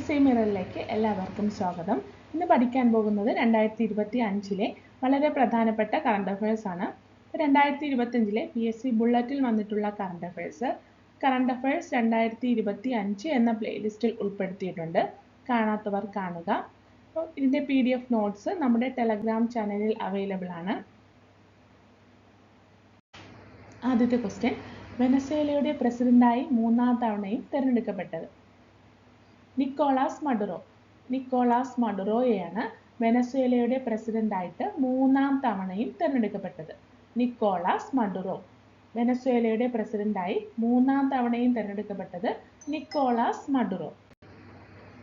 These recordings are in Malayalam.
എസ് ഐ മിററിലേക്ക് എല്ലാവർക്കും സ്വാഗതം. ഇന്ന് പഠിക്കാൻ പോകുന്നത് രണ്ടായിരത്തി ഇരുപത്തി അഞ്ചിലെ വളരെ പ്രധാനപ്പെട്ട കറണ്ട് അഫയേഴ്സ് ആണ്. രണ്ടായിരത്തി ഇരുപത്തഞ്ചിലെ പി എസ് സി ബുള്ളറ്റിൽ വന്നിട്ടുള്ള കറണ്ട് അഫയേഴ്സ് കറണ്ട് അഫയേഴ്സ് രണ്ടായിരത്തി ഇരുപത്തി അഞ്ച് എന്ന പ്ലേലിസ്റ്റിൽ ഉൾപ്പെടുത്തിയിട്ടുണ്ട്. കാണാത്തവർ കാണുക. അപ്പോൾ ഇതിന്റെ പി ഡി എഫ് നോട്ട്സ് നമ്മുടെ ടെലഗ്രാം ചാനലിൽ അവൈലബിൾ ആണ്. ആദ്യത്തെ ക്വസ്റ്റ്യൻ വെനസ്വേലയുടെ പ്രസിഡന്റായി മൂന്നാം തവണയും തിരഞ്ഞെടുക്കപ്പെട്ടത്. Nicolas Maduro. നിക്കോളാസ് മഡുറോയെയാണ് വെനസ്വേലയുടെ പ്രസിഡന്റായിട്ട് മൂന്നാം തവണയും തിരഞ്ഞെടുക്കപ്പെട്ടത്. Nicolas Maduro. വെനസ്വേലയുടെ പ്രസിഡന്റായി മൂന്നാം തവണയും തിരഞ്ഞെടുക്കപ്പെട്ടത് നിക്കോളാസ് മഡുറോ.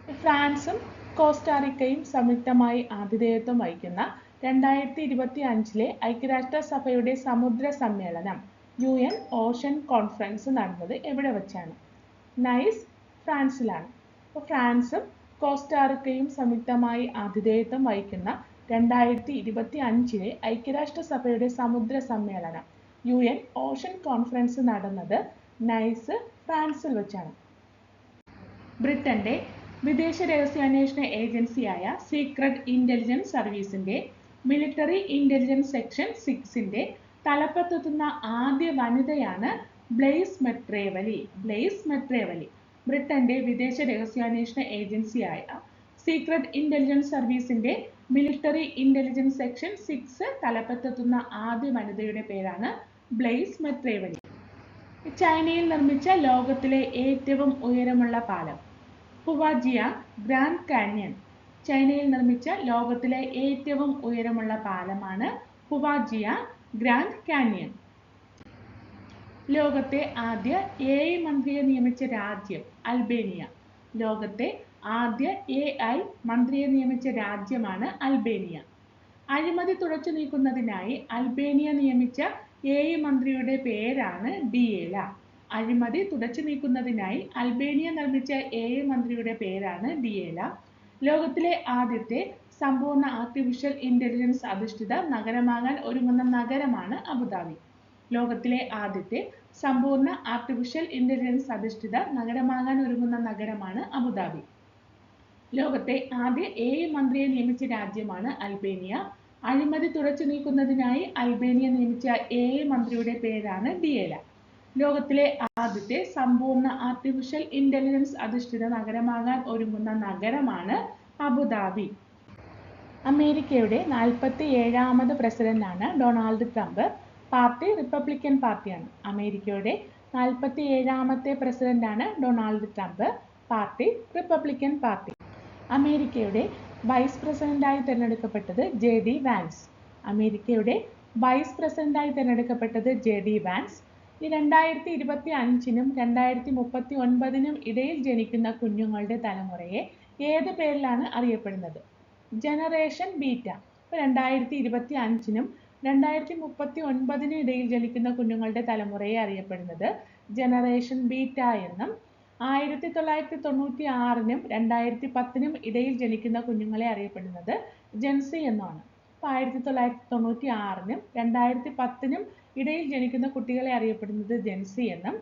ഫ്രാൻസും കോസ്റ്റാറിക്കയും സംയുക്തമായി ആതിഥേയത്വം വഹിക്കുന്ന രണ്ടായിരത്തി ഇരുപത്തി അഞ്ചിലെ ഐക്യരാഷ്ട്രസഭയുടെ സമുദ്ര സമ്മേളനം യു എൻ ഓഷൻ കോൺഫറൻസ് നടന്നത് എവിടെ വച്ചാണ്? നൈസ് ഫ്രാൻസിലാണ്. അപ്പോൾ ഫ്രാൻസും കോസ്റ്റാറിക്കയും സംയുക്തമായി ആതിഥേയത്വം വഹിക്കുന്ന രണ്ടായിരത്തി ഇരുപത്തി അഞ്ചിലെ ഐക്യരാഷ്ട്രസഭയുടെ സമുദ്ര സമ്മേളനം യു എൻ ഓഷൻ കോൺഫറൻസ് നടന്നത് നൈസ് ഫ്രാൻസിൽ വെച്ചാണ്. ബ്രിട്ടന്റെ വിദേശ രഹസ്യാന്വേഷണ ഏജൻസിയായ സീക്രട്ട് ഇന്റലിജൻസ് സർവീസിന്റെ മിലിറ്ററി ഇന്റലിജൻസ് സെക്ഷൻ സിക്സിന്റെ തലപ്പത്തെത്തുന്ന ആദ്യ വനിതയാണ് ബ്ലെയ്സ് മെട്രേവലി ബ്ലെയ്സ് മെട്രേവലി. ബ്രിട്ടന്റെ വിദേശ രഹസ്യാന്വേഷണ ഏജൻസിയായ സീക്രട്ട് ഇന്റലിജൻസ് സർവീസിന്റെ മിലിറ്ററി ഇന്റലിജൻസ് സെക്ഷൻ സിക്സ് തലപ്പത്തെത്തുന്ന ആദ്യ വനിതയുടെ പേരാണ് ബ്ലെയ്സ് മെത്രേവലി. ചൈനയിൽ നിർമ്മിച്ച ലോകത്തിലെ ഏറ്റവും ഉയരമുള്ള പാലം ഹുവാജിയ ഗ്രാൻഡ് കാന്യൻ. ചൈനയിൽ നിർമ്മിച്ച ലോകത്തിലെ ഏറ്റവും ഉയരമുള്ള പാലമാണ് ഹുവാജിയ ഗ്രാൻഡ് കാന്യൻ. ലോകത്തെ ആദ്യ എ ഐ മന്ത്രിയെ നിയമിച്ച രാജ്യം അൽബേനിയ. ലോകത്തെ ആദ്യ എ ഐ മന്ത്രിയെ നിയമിച്ച രാജ്യമാണ് അൽബേനിയ. അഴിമതി തുടച്ചു നീക്കുന്നതിനായി അൽബേനിയ നിയമിച്ച എ ഐ മന്ത്രിയുടെ പേരാണ് ഡിയേല. അഴിമതി തുടച്ചു നീക്കുന്നതിനായി അൽബേനിയ നിർമ്മിച്ച എ ഐ മന്ത്രിയുടെ പേരാണ് ഡിയേല. ലോകത്തിലെ ആദ്യത്തെ സമ്പൂർണ ആർട്ടിഫിഷ്യൽ ഇന്റലിജൻസ് അധിഷ്ഠിത നഗരമാകാൻ ഒരുങ്ങുന്ന നഗരമാണ് അബുദാബി. ലോകത്തിലെ ആദ്യത്തെ സമ്പൂർണ ആർട്ടിഫിഷ്യൽ ഇന്റലിജൻസ് അധിഷ്ഠിത നഗരമാകാൻ ഒരുങ്ങുന്ന നഗരമാണ് അബുദാബി. ലോകത്തെ ആദ്യ എ മന്ത്രിയെ നിയമിച്ച രാജ്യമാണ് അൽബേനിയ. അഴിമതി തുടച്ചു നീക്കുന്നതിനായി അൽബേനിയ നിയമിച്ച എ മന്ത്രിയുടെ പേരാണ് ഡിയേല. ലോകത്തിലെ ആദ്യത്തെ സമ്പൂർണ ആർട്ടിഫിഷ്യൽ ഇന്റലിജൻസ് അധിഷ്ഠിത നഗരമാകാൻ ഒരുങ്ങുന്ന നഗരമാണ് അബുദാബി. അമേരിക്കയുടെ നാൽപ്പത്തി ഏഴാമത് പ്രസിഡന്റാണ് ഡൊണാൾഡ് ട്രംപ്. പാർട്ടി റിപ്പബ്ലിക്കൻ പാർട്ടിയാണ്. അമേരിക്കയുടെ നാൽപ്പത്തി ഏഴാമത്തെ പ്രസിഡന്റാണ് Donald Trump. Party Republican party. അമേരിക്കയുടെ വൈസ് പ്രസിഡന്റായി തിരഞ്ഞെടുക്കപ്പെട്ടത് ജെ ഡി വാൻസ്. അമേരിക്കയുടെ വൈസ് പ്രസിഡന്റായി തിരഞ്ഞെടുക്കപ്പെട്ടത് ജെ ഡി വാൻസ്. രണ്ടായിരത്തി ഇരുപത്തി അഞ്ചിനും രണ്ടായിരത്തി മുപ്പത്തി ഒൻപതിനും ഇടയിൽ ജനിക്കുന്ന കുഞ്ഞുങ്ങളുടെ തലമുറയെ ഏത് പേരിലാണ് അറിയപ്പെടുന്നത്? Generation beta. രണ്ടായിരത്തി ഇരുപത്തി അഞ്ചിനും രണ്ടായിരത്തി മുപ്പത്തി ഒൻപതിന് ഇടയിൽ ജനിക്കുന്ന കുഞ്ഞുങ്ങളുടെ തലമുറയെ അറിയപ്പെടുന്നത് ജനറേഷൻ ബീറ്റ എന്നും ആയിരത്തി തൊള്ളായിരത്തി തൊണ്ണൂറ്റി ആറിനും രണ്ടായിരത്തി പത്തിനും ഇടയിൽ ജനിക്കുന്ന കുഞ്ഞുങ്ങളെ അറിയപ്പെടുന്നത് ജെൻസി എന്നുമാണ് അപ്പോൾ ആയിരത്തി തൊള്ളായിരത്തി തൊണ്ണൂറ്റി ആറിനും രണ്ടായിരത്തി പത്തിനും ഇടയിൽ ജനിക്കുന്ന കുട്ടികളെ അറിയപ്പെടുന്നത് ജെൻസി എന്നും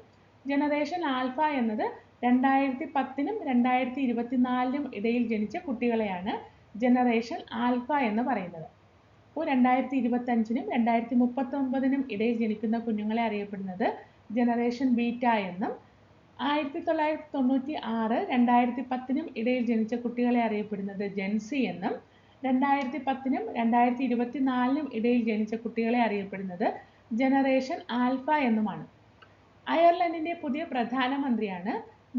ജനറേഷൻ ആൽഫ എന്നത് രണ്ടായിരത്തി പത്തിനും രണ്ടായിരത്തി ഇരുപത്തിനാലിനും ഇടയിൽ ജനിച്ച കുട്ടികളെയാണ് ജനറേഷൻ ആൽഫ എന്ന് പറയുന്നത്. അപ്പോൾ രണ്ടായിരത്തി ഇരുപത്തഞ്ചിനും രണ്ടായിരത്തി മുപ്പത്തി ഒമ്പതിനും ഇടയിൽ ജനിക്കുന്ന കുഞ്ഞുങ്ങളെ അറിയപ്പെടുന്നത് ജനറേഷൻ ബീറ്റ എന്നും ആയിരത്തി തൊള്ളായിരത്തി തൊണ്ണൂറ്റി ആറ് രണ്ടായിരത്തി പത്തിനും ഇടയിൽ ജനിച്ച കുട്ടികളെ അറിയപ്പെടുന്നത് ജെൻസി എന്നും രണ്ടായിരത്തി പത്തിനും രണ്ടായിരത്തി ഇരുപത്തിനാലിനും ഇടയിൽ ജനിച്ച കുട്ടികളെ അറിയപ്പെടുന്നത് ജനറേഷൻ ആൽഫ എന്നുമാണ്. അയർലൻഡിന്റെ പുതിയ പ്രധാനമന്ത്രിയാണ്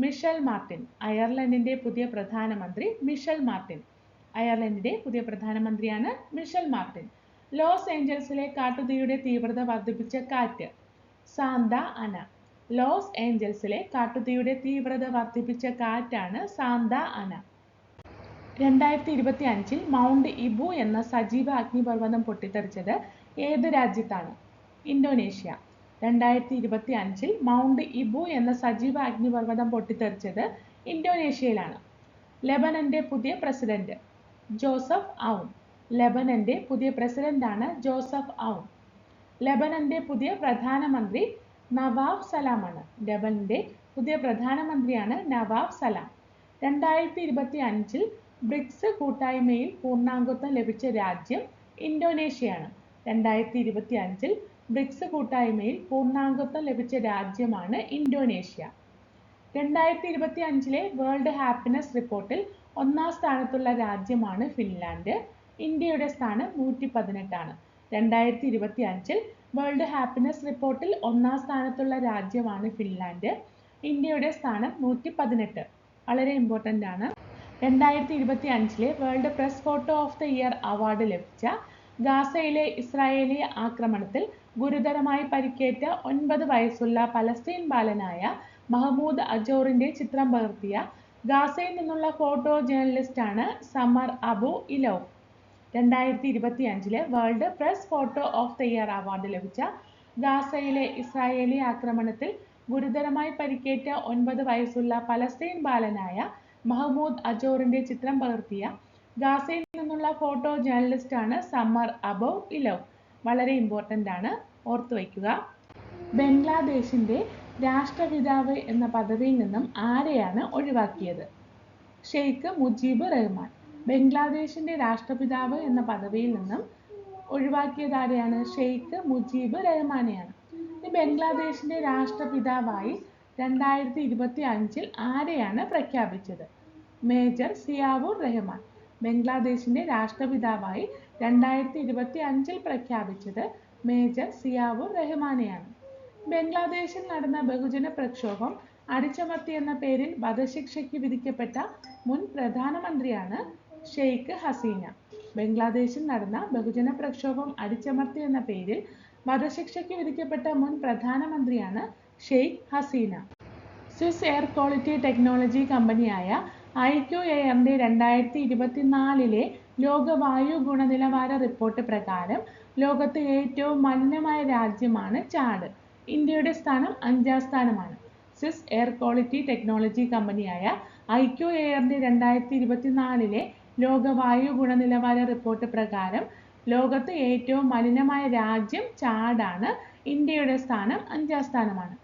മിഷൽ മാർട്ടിൻ. അയർലൻഡിന്റെ പുതിയ പ്രധാനമന്ത്രി മിഷൽ മാർട്ടിൻ. അയർലൻഡിന്റെ പുതിയ പ്രധാനമന്ത്രിയാണ് മിഷൽ മാർട്ടിൻ. ലോസ് ഏഞ്ചൽസിലെ കാട്ടുതീയുടെ തീവ്രത വർദ്ധിപ്പിച്ച കാറ്റ്. സാന്ത അന. ലോസ് ഏഞ്ചൽസിലെ കാട്ടുതീയുടെ തീവ്രത വർദ്ധിപ്പിച്ച കാറ്റാണ് സാന്ത അന. രണ്ടായിരത്തി ഇരുപത്തി അഞ്ചിൽ മൗണ്ട് ഇബു എന്ന സജീവ അഗ്നിപർവതം പൊട്ടിത്തെറിച്ചത് ഏത് രാജ്യത്താണ്? ഇന്തോനേഷ്യ. രണ്ടായിരത്തി ഇരുപത്തി അഞ്ചിൽ മൗണ്ട് ഇബു എന്ന സജീവ അഗ്നിപർവതം പൊട്ടിത്തെറിച്ചത് ഇന്തോനേഷ്യയിലാണ്. ലെബനന്റെ പുതിയ പ്രസിഡന്റ്. Joseph Aoun. ലെബനന്റെ പുതിയ പ്രസിഡന്റാണ് ജോസഫ് ഔൺ. ലെബനന്റെ പുതിയ പ്രധാനമന്ത്രി നവാബ് സലാമാണ്. ലെബനന്റെ പുതിയ പ്രധാനമന്ത്രിയാണ് നവാബ് സലാം. രണ്ടായിരത്തി ഇരുപത്തി അഞ്ചിൽ ബ്രിക്സ് കൂട്ടായ്മയിൽ പൂർണാംഗത്വം ലഭിച്ച രാജ്യം ഇന്തോനേഷ്യയാണ്. രണ്ടായിരത്തി ഇരുപത്തി അഞ്ചിൽ ബ്രിക്സ് കൂട്ടായ്മയിൽ പൂർണാംഗത്വം ലഭിച്ച രാജ്യമാണ് ഇന്തോനേഷ്യ. രണ്ടായിരത്തി ഇരുപത്തി അഞ്ചിലെ വേൾഡ് ഹാപ്പിനെസ് റിപ്പോർട്ടിൽ ഒന്നാം സ്ഥാനത്തുള്ള രാജ്യമാണ് ഫിൻലാൻഡ്. ഇന്ത്യയുടെ സ്ഥാനം നൂറ്റി പതിനെട്ടാണ് രണ്ടായിരത്തി ഇരുപത്തി അഞ്ചിൽ വേൾഡ് ഹാപ്പിനെസ് റിപ്പോർട്ടിൽ ഒന്നാം സ്ഥാനത്തുള്ള രാജ്യമാണ് ഫിൻലാൻഡ്. ഇന്ത്യയുടെ സ്ഥാനം നൂറ്റി പതിനെട്ട് വളരെ ഇമ്പോർട്ടന്റ് ആണ്. രണ്ടായിരത്തി ഇരുപത്തി അഞ്ചിലെ world press photo of the year award ലഭിച്ച ഗാസയിലെ ഇസ്രായേലി ആക്രമണത്തിൽ ഗുരുതരമായി പരിക്കേറ്റ ഒൻപത് വയസ്സുള്ള പലസ്തീൻ ബാലനായ മഹമ്മൂദ് അജോറിന്റെ ചിത്രം പകർത്തിയ ഗാസയിൽ നിന്നുള്ള ഫോട്ടോ ജേർണലിസ്റ്റാണ് സമർ അബു ഇലോ. രണ്ടായിരത്തി ഇരുപത്തി അഞ്ചിലെ world press photo of the year award ലഭിച്ച ഗാസയിലെ ഇസ്രായേലി ആക്രമണത്തിൽ ഗുരുതരമായി പരിക്കേറ്റ ഒൻപത് വയസ്സുള്ള പലസ്തീൻ ബാലനായ മഹ്മൂദ് അജോറിന്റെ ചിത്രം പകർത്തിയ ഗാസയിൽ നിന്നുള്ള ഫോട്ടോ ജേർണലിസ്റ്റാണ് സമർ അബോ ഇലോ. വളരെ ഇമ്പോർട്ടന്റ് ആണ്. ഓർത്തു വയ്ക്കുക ബംഗ്ലാദേശിന്റെ രാഷ്ട്രപിതാവ് എന്ന പദവിയിൽ നിന്നും ആരെയാണ് ഒഴിവാക്കിയത്? ഷെയ്ഖ് മുജീബ് റഹ്മാൻ. ബംഗ്ലാദേശിന്റെ രാഷ്ട്രപിതാവ് എന്ന പദവിയിൽ നിന്നും ഒഴിവാക്കിയത് ആരെയാണ്? ഷെയ്ഖ് മുജീബ് റഹ്മാനെയാണ്. ഈ ബംഗ്ലാദേശിന്റെ രാഷ്ട്രപിതാവായി രണ്ടായിരത്തി ഇരുപത്തി അഞ്ചിൽ ആരെയാണ് പ്രഖ്യാപിച്ചത്? മേജർ സിയാവുർ റഹ്മാൻ. ബംഗ്ലാദേശിന്റെ രാഷ്ട്രപിതാവായി രണ്ടായിരത്തി ഇരുപത്തി അഞ്ചിൽ പ്രഖ്യാപിച്ചത് മേജർ സിയാവുർ റഹ്മാനെയാണ്. ബംഗ്ലാദേശിൽ നടന്ന ബഹുജന പ്രക്ഷോഭം അടിച്ചമർത്തി എന്ന പേരിൽ വധശിക്ഷയ്ക്ക് വിധിക്കപ്പെട്ട മുൻ പ്രധാനമന്ത്രിയാണ് ഷെയ്ഖ് ഹസീന. ബംഗ്ലാദേശിൽ നടന്ന ബഹുജന പ്രക്ഷോഭം അടിച്ചമർത്തി എന്ന പേരിൽ വധശിക്ഷയ്ക്ക് വിധിക്കപ്പെട്ട മുൻ പ്രധാനമന്ത്രിയാണ് Sheikh Hasina. Swiss air quality technology കമ്പനിയായ ഐ ക്യു എയറിന്റെ രണ്ടായിരത്തി ഇരുപത്തിനാലിലെ ലോക വായു ഗുണനിലവാര റിപ്പോർട്ട് പ്രകാരം ലോകത്തെ ഏറ്റവും മലിനമായ രാജ്യമാണ് ചാഡ്. ഇന്ത്യയുടെ സ്ഥാനം അഞ്ചാം സ്ഥാനമാണ്. സ്വിസ് എയർ ക്വാളിറ്റി ടെക്നോളജി കമ്പനിയായ ഐ ക്യു എയറിന്റെ രണ്ടായിരത്തി ഇരുപത്തിനാലിലെ ലോക വായു ഗുണനിലവാര റിപ്പോർട്ട് പ്രകാരം ലോകത്ത് ഏറ്റവും മലിനമായ രാജ്യം ചാടാണ് ഇന്ത്യയുടെ സ്ഥാനം അഞ്ചാം സ്ഥാനമാണ്.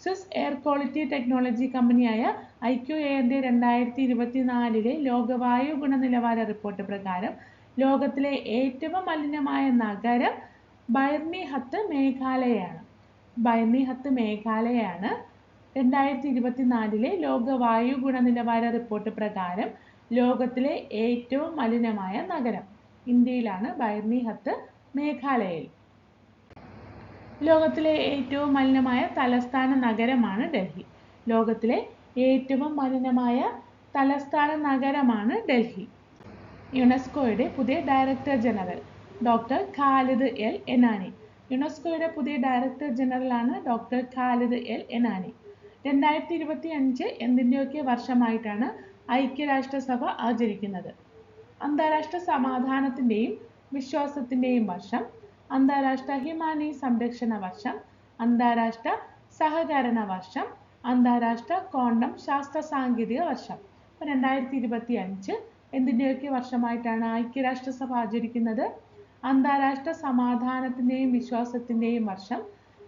സ്വിസ് എയർ ക്വാളിറ്റി ടെക്നോളജി കമ്പനിയായ ഐ ക്യു എയറിന്റെ രണ്ടായിരത്തി ഇരുപത്തിനാലിലെ ലോകവായു ഗുണനിലവാര റിപ്പോർട്ട് പ്രകാരം ലോകത്തിലെ ഏറ്റവും മലിനമായ നഗരം ബൈർമി ഹത്ത് മേഘാലയയാണ്. ബൈർണിഹത്ത് മേഘാലയയാണ് രണ്ടായിരത്തി ഇരുപത്തിനാലിലെ ലോകവായു ഗുണനിലവാര റിപ്പോർട്ട് പ്രകാരം ലോകത്തിലെ ഏറ്റവും മലിനമായ നഗരം ഇന്ത്യയിലാണ് ബൈമിഹത്ത് മേഘാലയയിൽ. ലോകത്തിലെ ഏറ്റവും മലിനമായ തലസ്ഥാന നഗരമാണ് ഡൽഹി. ലോകത്തിലെ ഏറ്റവും മലിനമായ തലസ്ഥാന നഗരമാണ് ഡൽഹി. യുനെസ്കോയുടെ പുതിയ director general doctor Khalid El Enany. യുനെസ്കോയുടെ പുതിയ ഡയറക്ടർ ജനറലാണ് ഡോക്ടർ ഖാലിദ് എൽ എനാനി. രണ്ടായിരത്തി ഇരുപത്തി അഞ്ച് എന്തിന്റെയൊക്കെ വർഷമായിട്ടാണ് ഐക്യരാഷ്ട്രസഭ ആചരിക്കുന്നത്? അന്താരാഷ്ട്ര സമാധാനത്തിന്റെയും വിശ്വാസത്തിന്റെയും വർഷം അന്താരാഷ്ട്ര ഹിമാനി സംരക്ഷണ വർഷം അന്താരാഷ്ട്ര സഹകരണ വർഷം അന്താരാഷ്ട്ര കോണ്ടം ശാസ്ത്ര സാങ്കേതിക വർഷം. രണ്ടായിരത്തി ഇരുപത്തി അഞ്ച് എന്തിന്റെയൊക്കെ വർഷമായിട്ടാണ് ഐക്യരാഷ്ട്രസഭ ആചരിക്കുന്നത്? അന്താരാഷ്ട്ര സമാധാനത്തിന്റെയും വിശ്വാസത്തിന്റെയും വർഷം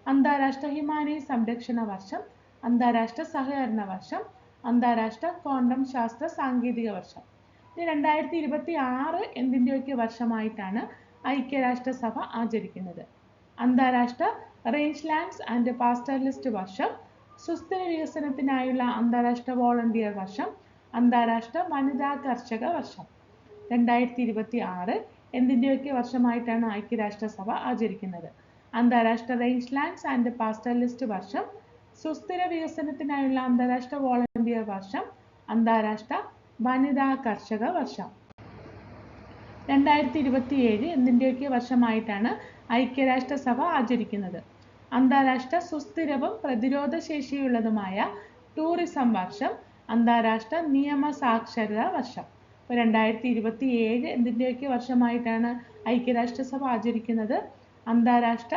അന്താരാഷ്ട്ര ഹിമാനി സംരക്ഷണ വർഷം അന്താരാഷ്ട്ര സഹകരണ വർഷം അന്താരാഷ്ട്ര ക്വാണ്ടം ശാസ്ത്ര സാങ്കേതിക വർഷം. ഇനി രണ്ടായിരത്തി ഇരുപത്തി ആറ് എന്തിന്റെയൊക്കെ വർഷമായിട്ടാണ് ഐക്യരാഷ്ട്രസഭ ആചരിക്കുന്നത്. അന്താരാഷ്ട്ര റേഞ്ച് ലാൻഡ്സ് ആൻഡ് പാസ്റ്ററലിസ്റ്റ് വർഷം സുസ്ഥിര വികസനത്തിനായുള്ള അന്താരാഷ്ട്ര വോളണ്ടിയർ വർഷം അന്താരാഷ്ട്ര വനിതാ കർഷക വർഷം. രണ്ടായിരത്തി ഇരുപത്തി ആറ് എന്തിന്റെയൊക്കെ വർഷമായിട്ടാണ് ഐക്യരാഷ്ട്രസഭ ആചരിക്കുന്നത്? അന്താരാഷ്ട്ര റേഞ്ച് ലാൻഡ്സ് ആൻഡ് പാസ്റ്റലിസ്റ്റ് വർഷം സുസ്ഥിര വികസനത്തിനായുള്ള അന്താരാഷ്ട്ര വോളണ്ടിയർ വർഷം അന്താരാഷ്ട്ര വനിതാ കർഷക വർഷം. രണ്ടായിരത്തി ഇരുപത്തി ഏഴ് എന്തിന്റെയൊക്കെ വർഷമായിട്ടാണ് ഐക്യരാഷ്ട്രസഭ ആചരിക്കുന്നത്? അന്താരാഷ്ട്ര സുസ്ഥിരവും പ്രതിരോധശേഷിയുള്ളതുമായ ടൂറിസം വർഷം അന്താരാഷ്ട്ര നിയമ സാക്ഷരത വർഷം. ഇപ്പോൾ രണ്ടായിരത്തി ഇരുപത്തി ഏഴ് എന്തിന്റെയൊക്കെ വർഷമായിട്ടാണ് ഐക്യരാഷ്ട്രസഭ ആചരിക്കുന്നത്? അന്താരാഷ്ട്ര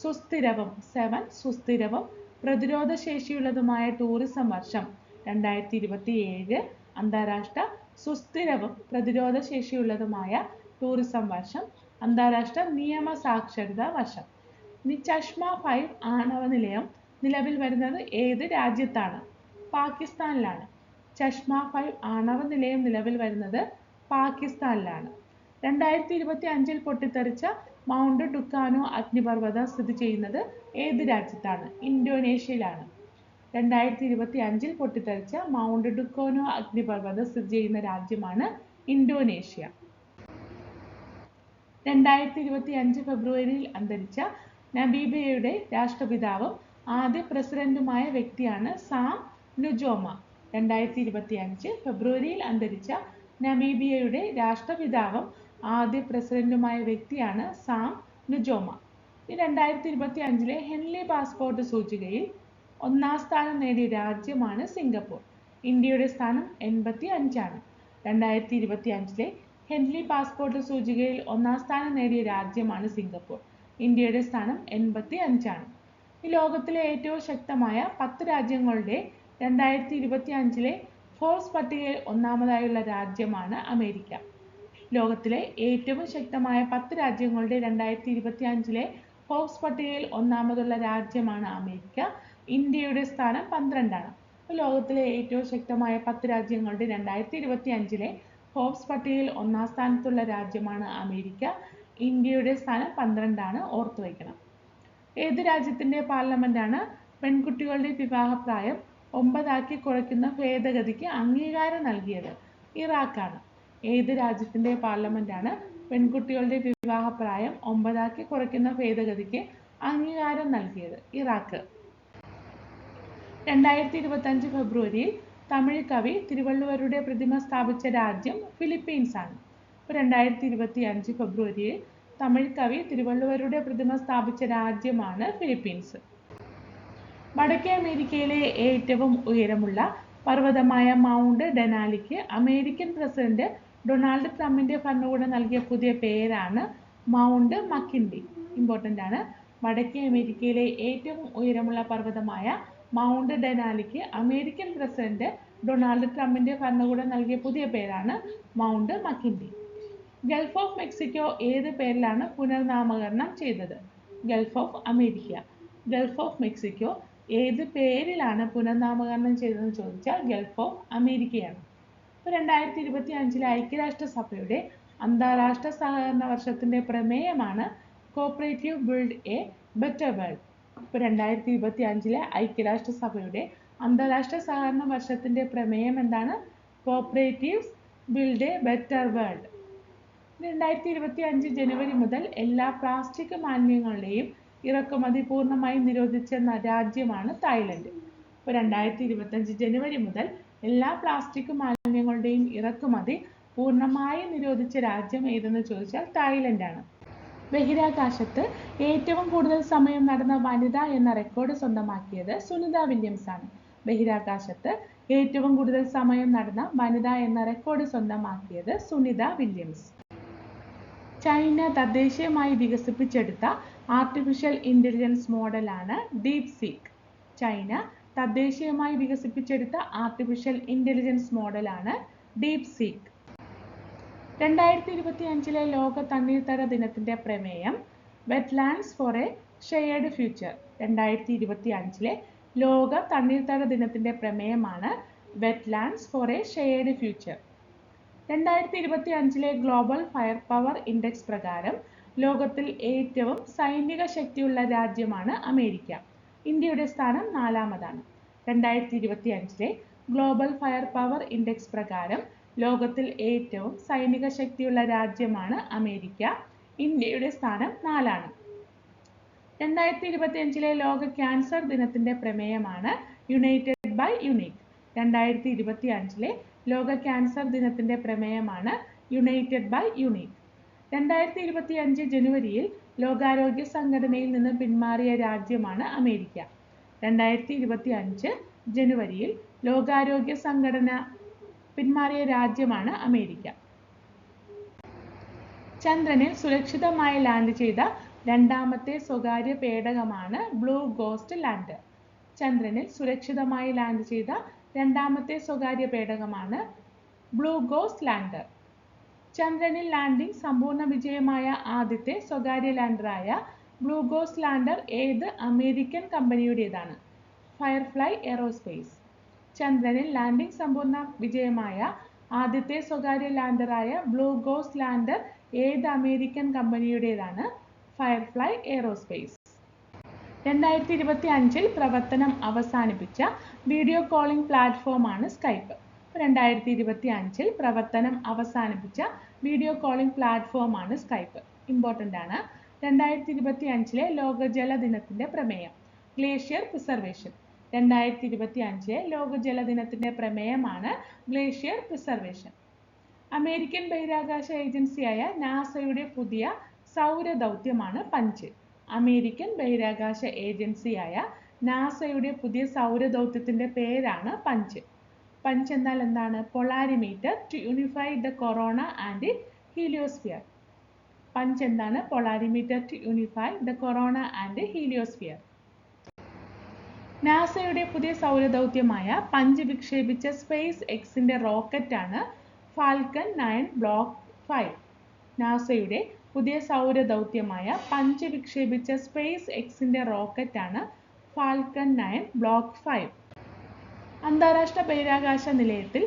സുസ്ഥിരവും സെവൻ സുസ്ഥിരവും പ്രതിരോധ ശേഷിയുള്ളതുമായ ടൂറിസം വർഷം രണ്ടായിരത്തി ഇരുപത്തി ഏഴ് അന്താരാഷ്ട്ര സുസ്ഥിരവും പ്രതിരോധ ശേഷിയുള്ളതുമായ ടൂറിസം വർഷം അന്താരാഷ്ട്ര നിയമ സാക്ഷരത വർഷം. ഇനി ചഷ്മ ഫൈവ് ആണവ നിലയം. നിലവിൽ വരുന്നത് ഏത് രാജ്യത്താണ്? പാകിസ്ഥാനിലാണ്. ചഷ്മ ഫൈവ് ആണവ നിലയം നിലവിൽ വരുന്നത് പാകിസ്ഥാനിലാണ്. രണ്ടായിരത്തി ഇരുപത്തി അഞ്ചിൽ പൊട്ടിത്തെറിച്ച മൗണ്ട് ഡുക്കാനോ അഗ്നിപർവതം സ്ഥിതി ചെയ്യുന്നത് ഏത് രാജ്യത്താണ്? ഇന്തോനേഷ്യയിലാണ്. രണ്ടായിരത്തി ഇരുപത്തി അഞ്ചിൽ പൊട്ടിത്തെറിച്ച മൗണ്ട് ഡുക്കോനോ അഗ്നിപർവതം സ്ഥിതി ചെയ്യുന്ന രാജ്യമാണ് ഇന്തോനേഷ്യ. രണ്ടായിരത്തി ഇരുപത്തി അഞ്ച് ഫെബ്രുവരിയിൽ അന്തരിച്ച നബീബയുടെ രാഷ്ട്രപിതാവും ആദ്യ പ്രസിഡന്റുമായ വ്യക്തിയാണ് സാം നുജോമ. രണ്ടായിരത്തി ഇരുപത്തി അഞ്ച് ഫെബ്രുവരിയിൽ അന്തരിച്ച നമീബിയയുടെ രാഷ്ട്രപിതാവും ആദ്യ പ്രസിഡന്റുമായ വ്യക്തിയാണ് സാം നുജോമ. രണ്ടായിരത്തി ഇരുപത്തി അഞ്ചിലെ ഹെൻലി പാസ്പോർട്ട് സൂചികയിൽ ഒന്നാം സ്ഥാനം നേടിയ രാജ്യമാണ് സിംഗപ്പൂർ. ഇന്ത്യയുടെ സ്ഥാനം എൺപത്തി അഞ്ചാണ് രണ്ടായിരത്തി ഇരുപത്തി അഞ്ചിലെ ഹെൻലി പാസ്പോർട്ട് സൂചികയിൽ ഒന്നാം സ്ഥാനം നേടിയ രാജ്യമാണ് സിംഗപ്പൂർ. ഇന്ത്യയുടെ സ്ഥാനം എൺപത്തി അഞ്ചാണ് ലോകത്തിലെ ഏറ്റവും ശക്തമായ പത്ത് രാജ്യങ്ങളുടെ രണ്ടായിരത്തി ഇരുപത്തി അഞ്ചിലെ ഫോഴ്സ് പട്ടികയിൽ ഒന്നാമതായുള്ള രാജ്യമാണ് അമേരിക്ക. ലോകത്തിലെ ഏറ്റവും ശക്തമായ പത്ത് രാജ്യങ്ങളുടെ രണ്ടായിരത്തി ഇരുപത്തി അഞ്ചിലെ ഫോഴ്സ് പട്ടികയിൽ ഒന്നാമതുള്ള രാജ്യമാണ് അമേരിക്ക. ഇന്ത്യയുടെ സ്ഥാനം പന്ത്രണ്ടാണ്. ലോകത്തിലെ ഏറ്റവും ശക്തമായ പത്ത് രാജ്യങ്ങളുടെ രണ്ടായിരത്തി ഇരുപത്തി അഞ്ചിലെ ഫോക്സ് പട്ടികയിൽ ഒന്നാം സ്ഥാനത്തുള്ള രാജ്യമാണ് അമേരിക്ക. ഇന്ത്യയുടെ സ്ഥാനം പന്ത്രണ്ടാണ് ഓർത്തു വയ്ക്കണം ഏത് രാജ്യത്തിന്റെ പാർലമെന്റാണ്? പെൺകുട്ടികളുടെ വിവാഹപ്രായം ഒമ്പതാക്കി കുറയ്ക്കുന്ന ഭേദഗതിക്ക് അംഗീകാരം നൽകിയത് ഇറാഖാണ്. ഏത് രാജ്യത്തിന്റെ പാർലമെന്റാണ് പെൺകുട്ടികളുടെ വിവാഹപ്രായം ഒമ്പതാക്കി കുറയ്ക്കുന്ന ഭേദഗതിക്ക് അംഗീകാരം നൽകിയത് ഇറാഖ്. രണ്ടായിരത്തി ഇരുപത്തി അഞ്ച് ഫെബ്രുവരിയിൽ തമിഴ് കവി തിരുവള്ളുവരുടെ പ്രതിമ സ്ഥാപിച്ച രാജ്യം ഫിലിപ്പീൻസ് ആണ് രണ്ടായിരത്തി ഇരുപത്തി അഞ്ച് ഫെബ്രുവരിയിൽ തമിഴ് കവി തിരുവള്ളുവരുടെ പ്രതിമ സ്ഥാപിച്ച രാജ്യമാണ് ഫിലിപ്പീൻസ്. വടക്കേ അമേരിക്കയിലെ ഏറ്റവും ഉയരമുള്ള പർവതമായ മൗണ്ട് ഡെനാലിക്ക് അമേരിക്കൻ പ്രസിഡന്റ് ഡൊണാൾഡ് ട്രംപിന്റെ ഭരണകൂടം നൽകിയ പുതിയ പേരാണ് മൗണ്ട് മക്കിൻഡി. ഇമ്പോർട്ടന്റ് ആണ്. വടക്കേ അമേരിക്കയിലെ ഏറ്റവും ഉയരമുള്ള പർവതമായ മൗണ്ട് ഡെനാലിക്ക് അമേരിക്കൻ പ്രസിഡന്റ് ഡൊണാൾഡ് ട്രംപിന്റെ ഭരണകൂടം നൽകിയ പുതിയ പേരാണ് mount McKinley. Gulf of Mexico ഏത് പേരിലാണ് പുനർനാമകരണം ചെയ്തത്? Gulf of America gulf of Mexico ഏത് പേരിലാണ് പുനർനാമകരണം ചെയ്തതെന്ന് ചോദിച്ചാൽ ഗൾഫ് ഓഫ് അമേരിക്കയാണ്. ഇപ്പോൾ രണ്ടായിരത്തി ഇരുപത്തി അഞ്ചിലെ ഐക്യരാഷ്ട്രസഭയുടെ അന്താരാഷ്ട്ര സഹകരണ വർഷത്തിന്റെ പ്രമേയമാണ് cooperative build a better world ഇപ്പോൾ രണ്ടായിരത്തി ഇരുപത്തി അഞ്ചിലെ ഐക്യരാഷ്ട്രസഭയുടെ അന്താരാഷ്ട്ര സഹകരണ വർഷത്തിന്റെ പ്രമേയം എന്താണ്? Cooperatives build a better world രണ്ടായിരത്തി ഇരുപത്തി അഞ്ച് ജനുവരി മുതൽ എല്ലാ പ്ലാസ്റ്റിക് മാലിന്യങ്ങളുടെയും ഇറക്കുമതി പൂർണമായും നിരോധിച്ച രാജ്യമാണ് തായ്ലൻഡ്. ഇപ്പോൾ രണ്ടായിരത്തി ഇരുപത്തഞ്ച് ജനുവരി മുതൽ എല്ലാ പ്ലാസ്റ്റിക് മാലിന്യങ്ങളുടെയും ഇറക്കുമതി പൂർണമായും നിരോധിച്ച രാജ്യം ഏതെന്ന് ചോദിച്ചാൽ തായ്ലൻഡാണ്. ബഹിരാകാശത്ത് ഏറ്റവും കൂടുതൽ സമയം നടന്ന വനിത എന്ന റെക്കോർഡ് സ്വന്തമാക്കിയത് സുനിത വില്യംസ് ആണ്. ബഹിരാകാശത്ത് ഏറ്റവും കൂടുതൽ സമയം നടന്ന വനിത എന്ന റെക്കോർഡ് സ്വന്തമാക്കിയത് സുനിത വില്യംസ്. ചൈന തദ്ദേശീയമായി വികസിപ്പിച്ചെടുത്ത ആർട്ടിഫിഷ്യൽ ഇന്റലിജൻസ് മോഡലാണ് ഡീപ് സീക്ക് ചൈന തദ്ദേശീയമായി വികസിപ്പിച്ചെടുത്ത ആർട്ടിഫിഷ്യൽ ഇന്റലിജൻസ് മോഡലാണ് ഡീപ് സീക്ക് രണ്ടായിരത്തി ഇരുപത്തി അഞ്ചിലെ ലോക തണ്ണീർത്തട ദിനത്തിന്റെ പ്രമേയം wetlands for a shared future രണ്ടായിരത്തി ഇരുപത്തി അഞ്ചിലെ ലോക തണ്ണീർത്തട ദിനത്തിന്റെ പ്രമേയമാണ് wetlands for a shared future രണ്ടായിരത്തി ഇരുപത്തി അഞ്ചിലെ ഗ്ലോബൽ ഫയർ പവർ ഇൻഡെക്സ് പ്രകാരം ലോകത്തിൽ ഏറ്റവും സൈനിക ശക്തിയുള്ള രാജ്യമാണ് അമേരിക്ക. ഇന്ത്യയുടെ സ്ഥാനം നാലാമതാണ്. രണ്ടായിരത്തി ഇരുപത്തി അഞ്ചിലെ ഗ്ലോബൽ ഫയർ പവർ ഇൻഡെക്സ് പ്രകാരം ലോകത്തിൽ ഏറ്റവും സൈനിക ശക്തിയുള്ള രാജ്യമാണ് അമേരിക്ക. ഇന്ത്യയുടെ സ്ഥാനം നാലാണ്. രണ്ടായിരത്തി ഇരുപത്തി അഞ്ചിലെ ലോക ക്യാൻസർ ദിനത്തിന്റെ പ്രമേയമാണ് യുണൈറ്റഡ് ബൈ യുണീക്ക് രണ്ടായിരത്തി ഇരുപത്തി അഞ്ചിലെ ലോക ക്യാൻസർ ദിനത്തിന്റെ പ്രമേയമാണ് യുണൈറ്റഡ് ബൈ യുണീക്ക് രണ്ടായിരത്തി ഇരുപത്തി അഞ്ച് ജനുവരിയിൽ ലോകാരോഗ്യ സംഘടനയിൽ നിന്ന് പിന്മാറിയ രാജ്യമാണ് അമേരിക്ക. രണ്ടായിരത്തി ഇരുപത്തി അഞ്ച് ജനുവരിയിൽ ലോകാരോഗ്യ സംഘടന പിന്മാറിയ രാജ്യമാണ് അമേരിക്ക. ചന്ദ്രനിൽ സുരക്ഷിതമായി ലാൻഡ് ചെയ്ത രണ്ടാമത്തെ സ്വകാര്യ പേടകമാണ് ബ്ലൂ ഗോസ്റ്റ് ലാൻഡർ ചന്ദ്രനിൽ സുരക്ഷിതമായി ലാൻഡ് ചെയ്ത രണ്ടാമത്തെ സ്വകാര്യ പേടകമാണ് ബ്ലൂ ഗോസ്റ്റ് ലാൻഡർ ചന്ദ്രനിൽ ലാൻഡിംഗ് സമ്പൂർണ വിജയമായ ആദ്യത്തെ സ്വകാര്യ ലാൻഡറായ ബ്ലൂഗോസ് ലാൻഡർ ഏത് അമേരിക്കൻ കമ്പനിയുടേതാണ്? Firefly Aerospace. ചന്ദ്രനിൽ ലാൻഡിംഗ് സമ്പൂർണ വിജയമായ ആദ്യത്തെ സ്വകാര്യ ലാൻഡറായ ബ്ലൂഗോസ് ലാൻഡർ ഏത് അമേരിക്കൻ കമ്പനിയുടേതാണ്? Firefly Aerospace. രണ്ടായിരത്തി ഇരുപത്തി അഞ്ചിൽ പ്രവർത്തനം അവസാനിപ്പിച്ച വീഡിയോ കോളിംഗ് പ്ലാറ്റ്ഫോമാണ് സ്കൈപ്പ്. രണ്ടായിരത്തി ഇരുപത്തി അഞ്ചിൽ പ്രവർത്തനം അവസാനിപ്പിച്ച വീഡിയോ കോളിംഗ് പ്ലാറ്റ്ഫോമാണ് സ്കൈപ്പ് ഇമ്പോർട്ടന്റ് ആണ് രണ്ടായിരത്തി ഇരുപത്തി അഞ്ചിലെ ലോക ജല ദിനത്തിന്റെ പ്രമേയം ഗ്ലേഷ്യർ പ്രിസർവേഷൻ രണ്ടായിരത്തി ഇരുപത്തി അഞ്ചിലെ ലോക ജല ദിനത്തിന്റെ പ്രമേയമാണ് ഗ്ലേഷ്യർ പ്രിസർവേഷൻ അമേരിക്കൻ ബഹിരാകാശ ഏജൻസിയായ നാസയുടെ പുതിയ സൗരദൗത്യമാണ് പഞ്ച്. അമേരിക്കൻ ബഹിരാകാശ ഏജൻസിയായ നാസയുടെ പുതിയ സൗര ദൗത്യത്തിന്റെ പേരാണ് പഞ്ച്. പഞ്ച് എന്നാൽ എന്താണ് polarimeter to unify the corona and heliosphere PUNCH എന്താണ് polarimeter to unify the corona and heliosphere നാസയുടെ പുതിയ സൗരദൗത്യമായ പഞ്ച് വിക്ഷേപിച്ച സ്പേസ് എക്സിന്റെ റോക്കറ്റാണ് ഫാൽക്കൺ നയൻ ബ്ലോക്ക് ഫൈവ്. നാസയുടെ പുതിയ സൗരദൗത്യമായ പഞ്ച് വിക്ഷേപിച്ച സ്പേസ് എക്സിന്റെ റോക്കറ്റാണ് ഫാൽക്കൺ നയൻ ബ്ലോക്ക് ഫൈവ്. അന്താരാഷ്ട്ര ബഹിരാകാശ നിലയത്തിൽ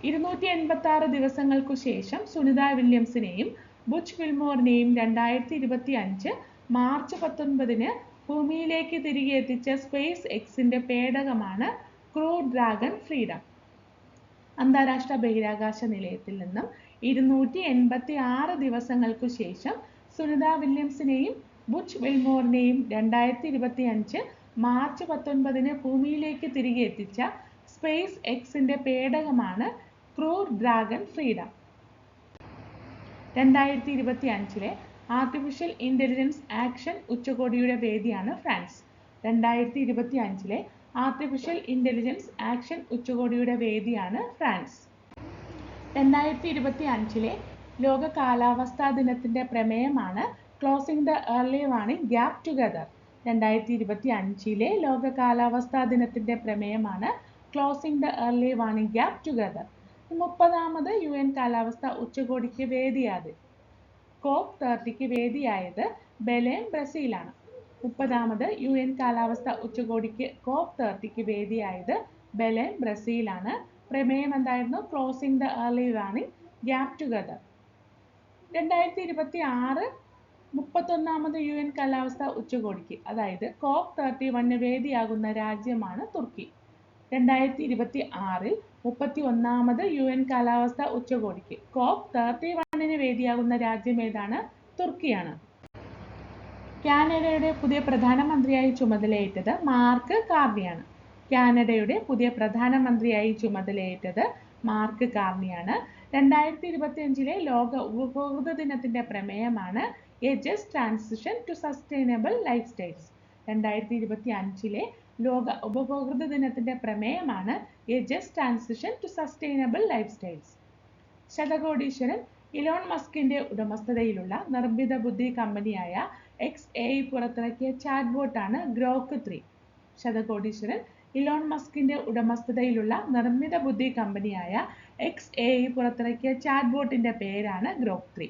ഇരുന്നൂറ്റി എൺപത്തി ആറ് ദിവസങ്ങൾക്കു ശേഷം സുനിത വില്യംസിനെയും ബുച്ച് വിൽമോറിനെയും രണ്ടായിരത്തി ഇരുപത്തി അഞ്ച് മാർച്ച് പത്തൊൻപതിന് ഭൂമിയിലേക്ക് തിരികെ എത്തിച്ച സ്പേസ് എക്സിന്റെ പേടകമാണ് ക്രൂ ഡ്രാഗൺ ഫ്രീഡം. അന്താരാഷ്ട്ര ബഹിരാകാശ നിലയത്തിൽ നിന്നും ഇരുന്നൂറ്റി എൺപത്തി ആറ് ദിവസങ്ങൾക്കു ശേഷം സുനിത വില്യംസിനെയും ബുച്ച് വിൽമോറിനെയും രണ്ടായിരത്തി ഇരുപത്തി അഞ്ച് മാർച്ച് പത്തൊൻപതിന് ഭൂമിയിലേക്ക് തിരികെ എത്തിച്ച സ്പേസ് എക്സിന്റെ പേടകമാണ് ക്രൂ ഡ്രാഗൺ ഫ്രീഡം. രണ്ടായിരത്തി ഇരുപത്തി അഞ്ചിലെ ആർട്ടിഫിഷ്യൽ ഇന്റലിജൻസ് ആക്ഷൻ ഉച്ചകോടിയുടെ വേദിയാണ് ഫ്രാൻസ്. രണ്ടായിരത്തി ഇരുപത്തി അഞ്ചിലെ ആർട്ടിഫിഷ്യൽ ഇന്റലിജൻസ് ആക്ഷൻ ഉച്ചകോടിയുടെ വേദിയാണ് ഫ്രാൻസ്. രണ്ടായിരത്തി ഇരുപത്തി അഞ്ചിലെ ലോക കാലാവസ്ഥാ ദിനത്തിന്റെ പ്രമേയമാണ് closing the early warning gap together രണ്ടായിരത്തി ഇരുപത്തി അഞ്ചിലെ ലോക കാലാവസ്ഥാ ദിനത്തിന്റെ പ്രമേയമാണ് closing the early warning gap together മുപ്പതാമത് U N കാലാവസ്ഥ ഉച്ചകോടിക്ക് വേദിയാത്. കോപ്പ് തേർട്ടിക്ക് വേദിയായത് ബെലേം ബ്രസീലാണ്. മുപ്പതാമത് യു എൻ കാലാവസ്ഥ ഉച്ചകോടിക്ക് കോപ്പ് തേർട്ടിക്ക് വേദിയായത് ബെലേം ബ്രസീലാണ്. പ്രമേയം എന്തായിരുന്നു? Closing the early warning gap together രണ്ടായിരത്തി ഇരുപത്തി ആറ് മുപ്പത്തൊന്നാമത് യു എൻ കാലാവസ്ഥ ഉച്ചകോടിക്ക് അതായത് കോപ്പ് തേർട്ടി വണ്ണ് വേദിയാകുന്ന രാജ്യമാണ് തുർക്കി. രണ്ടായിരത്തി ഇരുപത്തി ആറിൽ മുപ്പത്തി ഒന്നാമത് യു എൻ കാലാവസ്ഥ ഉച്ചകോടിക്ക് കോപ്പ് തേർട്ടി വണ്ണിന് വേദിയാകുന്ന രാജ്യം ഏതാണ്? തുർക്കിയാണ്. കാനഡയുടെ പുതിയ പ്രധാനമന്ത്രിയായി ചുമതലയേറ്റത് മാർക്ക് കാർണിയാണ്. കാനഡയുടെ പുതിയ പ്രധാനമന്ത്രിയായി ചുമതലയേറ്റത് മാർക്ക് കാർണിയാണ്. രണ്ടായിരത്തി ഇരുപത്തി അഞ്ചിലെ ലോക ഉപഭോക്തൃ ദിനത്തിന്റെ പ്രമേയമാണ് a just transition to sustainable lifestyles. രണ്ടായിരത്തി ഇരുപത്തി അഞ്ചിലെ ലോക ഉപഭോക്തൃ ദിനത്തിന്റെ പ്രമേയമാണ് a just transition to sustainable lifestyles. ശതകോടീശ്വരൻ Elon മസ്കിന്റെ ഉടമസ്ഥതയിലുള്ള നിർമ്മിത ബുദ്ധി കമ്പനിയായ എക്സ് എ പുറത്തിറക്കിയ ചാറ്റ് ബോട്ടാണ് ഗ്രോക്ക് ത്രീ. ശതകോടീശ്വരൻ ഇലോൺ മസ്കിന്റെ ഉടമസ്ഥതയിലുള്ള നിർമ്മിത ബുദ്ധി കമ്പനിയായ എക്സ് എ പുറത്തിറക്കിയ ചാറ്റ് ബോട്ടിന്റെ പേരാണ് ഗ്രോക്ക് ത്രീ.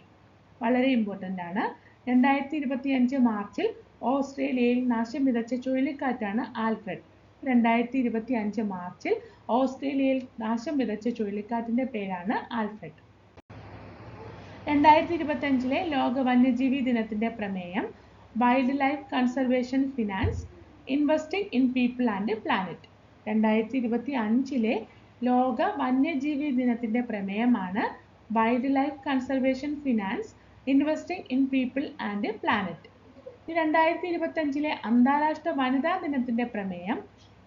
വളരെ ഇമ്പോർട്ടന്റ് ആണ്. രണ്ടായിരത്തി ഇരുപത്തി അഞ്ച് മാർച്ചിൽ ഓസ്ട്രേലിയയിൽ നാശം വിതച്ച ചുഴലിക്കാറ്റാണ് ആൽഫ്രഡ്. രണ്ടായിരത്തി ഇരുപത്തി അഞ്ച് മാർച്ചിൽ ഓസ്ട്രേലിയയിൽ നാശം വിതച്ച ചുഴലിക്കാറ്റിന്റെ പേരാണ് ആൽഫ്രഡ്. രണ്ടായിരത്തി ഇരുപത്തി അഞ്ചിലെ ലോക വന്യജീവി ദിനത്തിന്റെ പ്രമേയം wildlife conservation finance investing in people and planet. രണ്ടായിരത്തി ഇരുപത്തി അഞ്ചിലെ ലോക വന്യജീവി ദിനത്തിന്റെ പ്രമേയമാണ് wildlife conservation finance investing in people and planet രണ്ടായിരത്തി ഇരുപത്തി അഞ്ചിലെ അന്താരാഷ്ട്ര വനിതാ ദിനത്തിന്റെ പ്രമേയം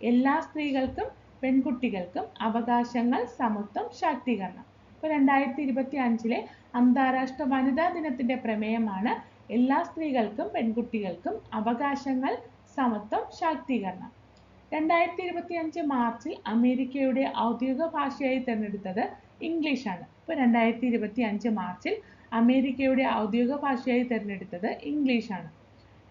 എല്ലാ സ്ത്രീകൾക്കും പെൺകുട്ടികൾക്കും അവകാശങ്ങൾ സമത്വം ശാക്തീകരണം. ഇപ്പോൾ രണ്ടായിരത്തി ഇരുപത്തി അഞ്ചിലെ അന്താരാഷ്ട്ര വനിതാ ദിനത്തിന്റെ പ്രമേയമാണ് എല്ലാ സ്ത്രീകൾക്കും പെൺകുട്ടികൾക്കും അവകാശങ്ങൾ സമത്വം ശാക്തീകരണം. രണ്ടായിരത്തി ഇരുപത്തി അഞ്ച് മാർച്ചിൽ അമേരിക്കയുടെ ഔദ്യോഗിക ഭാഷയായി തിരഞ്ഞെടുത്തത് ഇംഗ്ലീഷാണ്. ഇപ്പോൾ രണ്ടായിരത്തി ഇരുപത്തി അഞ്ച് മാർച്ചിൽ അമേരിക്കയുടെ ഔദ്യോഗിക ഭാഷയായി തിരഞ്ഞെടുത്തത് ഇംഗ്ലീഷാണ്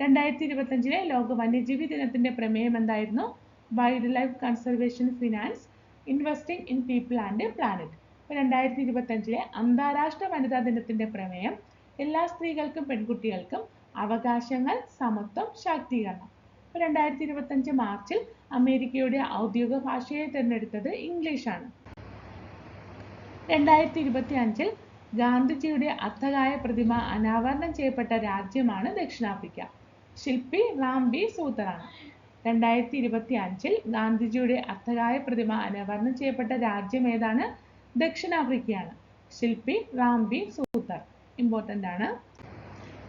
രണ്ടായിരത്തി ഇരുപത്തഞ്ചിലെ ലോക വന്യജീവി ദിനത്തിന്റെ പ്രമേയം എന്തായിരുന്നു? Wildlife conservation finance investing in people and planet രണ്ടായിരത്തി ഇരുപത്തഞ്ചിലെ അന്താരാഷ്ട്ര വനിതാ ദിനത്തിന്റെ പ്രമേയം എല്ലാ സ്ത്രീകൾക്കും പെൺകുട്ടികൾക്കും അവകാശങ്ങൾ സമത്വം ശാക്തീകരണം. രണ്ടായിരത്തി ഇരുപത്തഞ്ച് മാർച്ചിൽ അമേരിക്കയുടെ ഔദ്യോഗിക ഭാഷയെ തിരഞ്ഞെടുത്തത് ഇംഗ്ലീഷാണ് രണ്ടായിരത്തി ഇരുപത്തി അഞ്ചിൽ ഗാന്ധിജിയുടെ അത്തകായ പ്രതിമ അനാവരണം ചെയ്യപ്പെട്ട രാജ്യമാണ് ദക്ഷിണാഫ്രിക്ക. ശില്പി റാംബി സൂത്തറാണ് രണ്ടായിരത്തി ഇരുപത്തി അഞ്ചിൽ ഗാന്ധിജിയുടെ അത്തകായ പ്രതിമ അനാവരണം ചെയ്യപ്പെട്ട രാജ്യം ഏതാണ്? ദക്ഷിണാഫ്രിക്കയാണ്. ശില്പി റാംബി സൂത്തർ ഇമ്പോർട്ടന്റ് ആണ്.